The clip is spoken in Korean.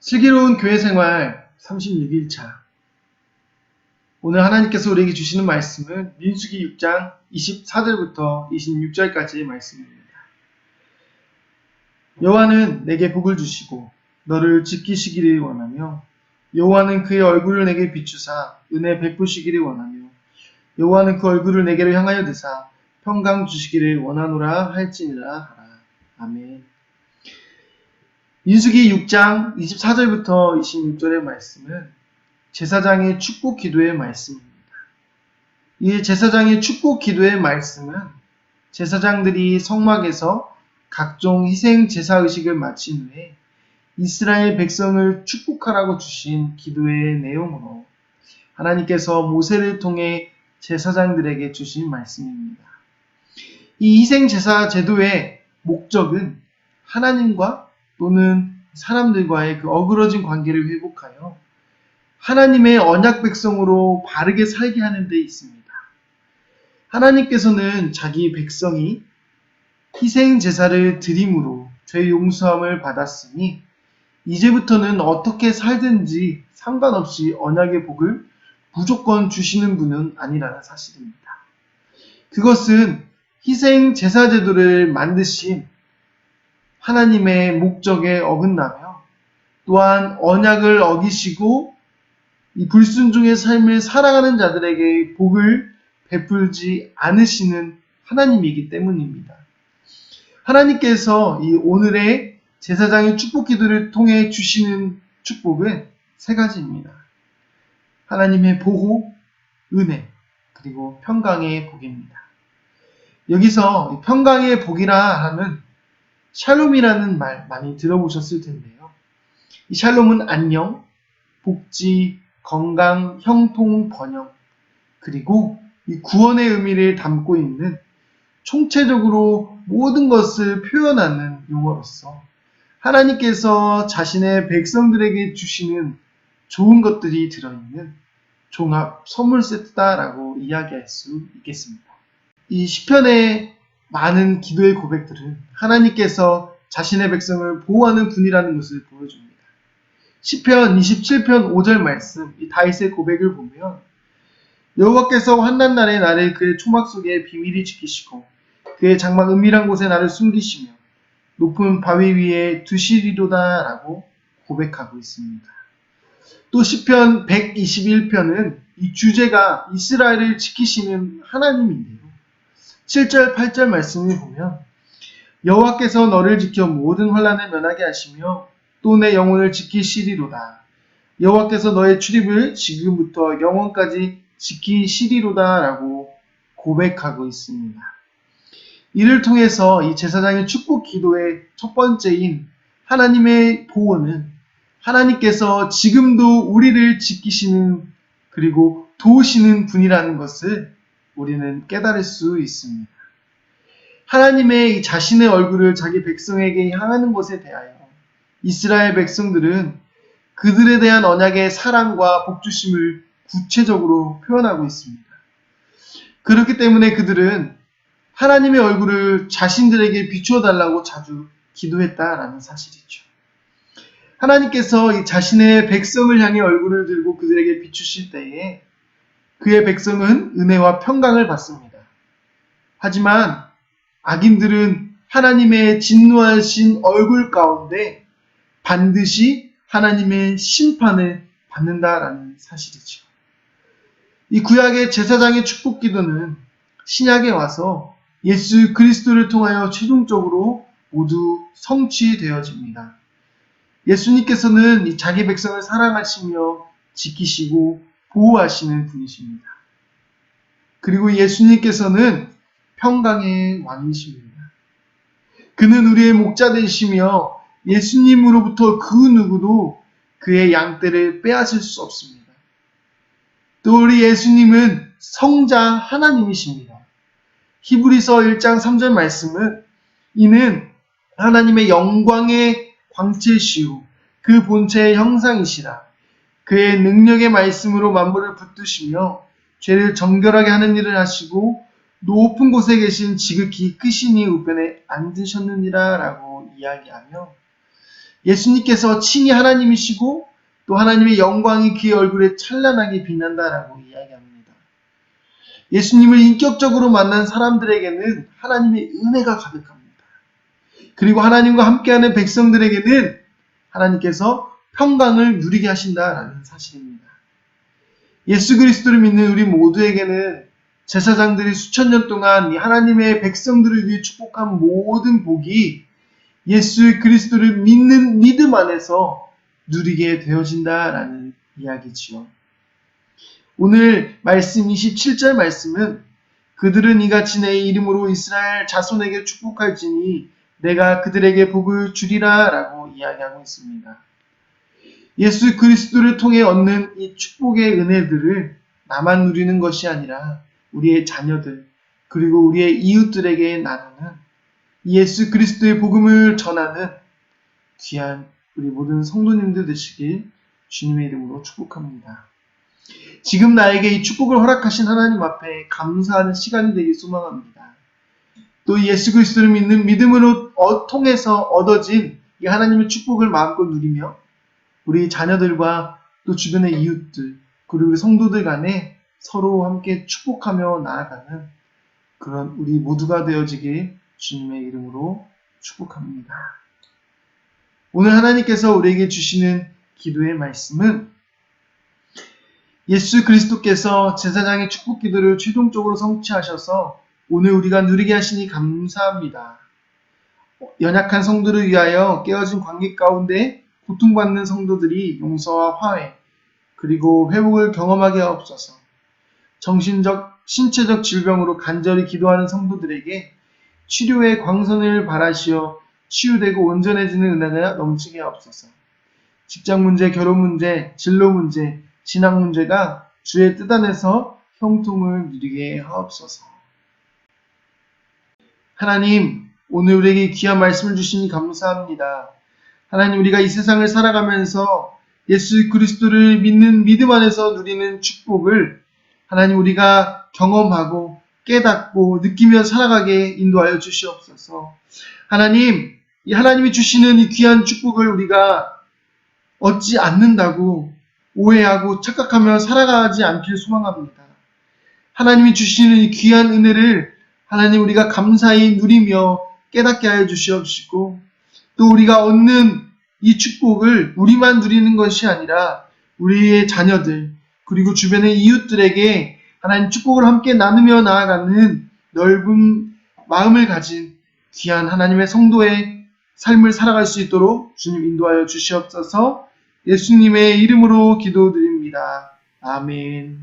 슬기로운 교회 생활 36일차. 오늘 하나님께서 우리에게 주시는 말씀은 민수기 6장 24절부터 26절까지의 말씀입니다. 여호와는 내게 복을 주시고 너를 지키시기를 원하며 여호와는 그의 얼굴을 내게 비추사 은혜 베푸시기를 원하며 여호와는 그 얼굴을 내게로 향하여 드사 평강 주시기를 원하노라 할지니라 하라. 아멘. 민수기 6장 24절부터 26절의 말씀은 제사장의 축복 기도의 말씀입니다. 이 제사장의 축복 기도의 말씀은 제사장들이 성막에서 각종 희생 제사 의식을 마친 후에 이스라엘 백성을 축복하라고 주신 기도의 내용으로 하나님께서 모세를 통해 제사장들에게 주신 말씀입니다. 이 희생 제사 제도의 목적은 하나님과 또는 사람들과의 그 어그러진 관계를 회복하여 하나님의 언약 백성으로 바르게 살게 하는 데 있습니다. 하나님께서는 자기 백성이 희생 제사를 드림으로 죄 용서함을 받았으니 이제부터는 어떻게 살든지 상관없이 언약의 복을 무조건 주시는 분은 아니라는 사실입니다. 그것은 희생 제사 제도를 만드신 하나님의 목적에 어긋나며 또한 언약을 어기시고 이 불순종의 삶을 살아가는 자들에게 복을 베풀지 않으시는 하나님이기 때문입니다. 하나님께서 이 오늘의 제사장의 축복 기도를 통해 주시는 축복은 세 가지입니다. 하나님의 보호, 은혜, 그리고 평강의 복입니다. 여기서 평강의 복이라 하면 샬롬이라는 말 많이 들어보셨을 텐데요. 이 샬롬은 안녕, 복지, 건강, 형통, 번영, 그리고 이 구원의 의미를 담고 있는 총체적으로 모든 것을 표현하는 용어로서 하나님께서 자신의 백성들에게 주시는 좋은 것들이 들어있는 종합 선물 세트다라고 이야기할 수 있겠습니다. 이 시편의 많은 기도의 고백들은 하나님께서 자신의 백성을 보호하는 분이라는 것을 보여줍니다. 시편 27편 5절 말씀, 이 다윗의 고백을 보면 여호와께서 환난 날에 나를 그의 초막 속에 비밀히 지키시고 그의 장막 은밀한 곳에 나를 숨기시며 높은 바위 위에 두시리로다라고 고백하고 있습니다. 또 시편 121편은 이 주제가 이스라엘을 지키시는 하나님인데요. 7절 8절 말씀을 보면 여호와께서 너를 지켜 모든 환란을 면하게 하시며 또 내 영혼을 지키시리로다. 여호와께서 너의 출입을 지금부터 영원까지 지키시리로다라고 고백하고 있습니다. 이를 통해서 이 제사장의 축복 기도의 첫 번째인 하나님의 보호는 하나님께서 지금도 우리를 지키시는 그리고 도우시는 분이라는 것을 우리는 깨달을 수 있습니다. 하나님의 자신의 얼굴을 자기 백성에게 향하는 것에 대하여 이스라엘 백성들은 그들에 대한 언약의 사랑과 복주심을 구체적으로 표현하고 있습니다. 그렇기 때문에 그들은 하나님의 얼굴을 자신들에게 비추어 달라고 자주 기도했다라는 사실이죠. 하나님께서 자신의 백성을 향해 얼굴을 들고 그들에게 비추실 때에 그의 백성은 은혜와 평강을 받습니다. 하지만 악인들은 하나님의 진노하신 얼굴 가운데 반드시 하나님의 심판을 받는다라는 사실이죠. 이 구약의 제사장의 축복 기도는 신약에 와서 예수 그리스도를 통하여 최종적으로 모두 성취되어집니다. 예수님께서는 자기 백성을 사랑하시며 지키시고 보호하시는 분이십니다. 그리고 예수님께서는 평강의 왕이십니다. 그는 우리의 목자 되시며 예수님으로부터 그 누구도 그의 양떼를 빼앗을 수 없습니다. 또 우리 예수님은 성자 하나님이십니다. 히브리서 1장 3절 말씀은 이는 하나님의 영광의 광채시우 그 본체의 형상이시라 그의 능력의 말씀으로 만물을 붙드시며 죄를 정결하게 하는 일을 하시고 높은 곳에 계신 지극히 크시니 우편에 앉으셨느니라 라고 이야기하며 예수님께서 친히 하나님이시고 또 하나님의 영광이 그의 얼굴에 찬란하게 빛난다라고 이야기합니다. 예수님을 인격적으로 만난 사람들에게는 하나님의 은혜가 가득합니다. 그리고 하나님과 함께하는 백성들에게는 하나님께서 평강을 누리게 하신다라는 사실입니다. 예수 그리스도를 믿는 우리 모두에게는 제사장들이 수천 년 동안 이 하나님의 백성들을 위해 축복한 모든 복이 예수 그리스도를 믿는 믿음 안에서 누리게 되어진다라는 이야기지요. 오늘 말씀 27절 말씀은 그들은 이같이 내 이름으로 이스라엘 자손에게 축복할지니 내가 그들에게 복을 주리라 라고 이야기하고 있습니다. 예수 그리스도를 통해 얻는 이 축복의 은혜들을 나만 누리는 것이 아니라 우리의 자녀들 그리고 우리의 이웃들에게 나누는 예수 그리스도의 복음을 전하는 귀한 우리 모든 성도님들 되시길 주님의 이름으로 축복합니다. 지금 나에게 이 축복을 허락하신 하나님 앞에 감사하는 시간이 되길 소망합니다. 또 예수 그리스도를 믿는 믿음으로 어- 통해서 얻어진 이 하나님의 축복을 마음껏 누리며 우리 자녀들과 또 주변의 이웃들 그리고 우리 성도들 간에 서로 함께 축복하며 나아가는 그런 우리 모두가 되어지길 주님의 이름으로 축복합니다. 오늘 하나님께서 우리에게 주시는 기도의 말씀은 예수 그리스도께서 제사장의 축복 기도를 최종적으로 성취하셔서 오늘 우리가 누리게 하시니 감사합니다. 연약한 성도를 위하여 깨어진 관계 가운데 고통받는 성도들이 용서와 화해, 그리고 회복을 경험하게 하옵소서. 정신적, 신체적 질병으로 간절히 기도하는 성도들에게 치료의 광선을 바라시어 치유되고 온전해지는 은혜가 넘치게 하옵소서. 직장 문제, 결혼 문제, 진로 문제, 진학 문제가 주의 뜻 안에서 형통을 누리게 하옵소서. 하나님, 오늘 우리에게 귀한 말씀을 주시니 감사합니다. 하나님, 우리가 이 세상을 살아가면서 예수 그리스도를 믿는 믿음 안에서 누리는 축복을 하나님 우리가 경험하고 깨닫고 느끼며 살아가게 인도하여 주시옵소서. 하나님, 이 하나님이 주시는 이 귀한 축복을 우리가 얻지 않는다고 오해하고 착각하며 살아가지 않길 소망합니다. 하나님이 주시는 이 귀한 은혜를 하나님 우리가 감사히 누리며 깨닫게 하여 주시옵시고 또 우리가 얻는 이 축복을 우리만 누리는 것이 아니라 우리의 자녀들 그리고 주변의 이웃들에게 하나님 축복을 함께 나누며 나아가는 넓은 마음을 가진 귀한 하나님의 성도의 삶을 살아갈 수 있도록 주님 인도하여 주시옵소서 예수님의 이름으로 기도드립니다. 아멘.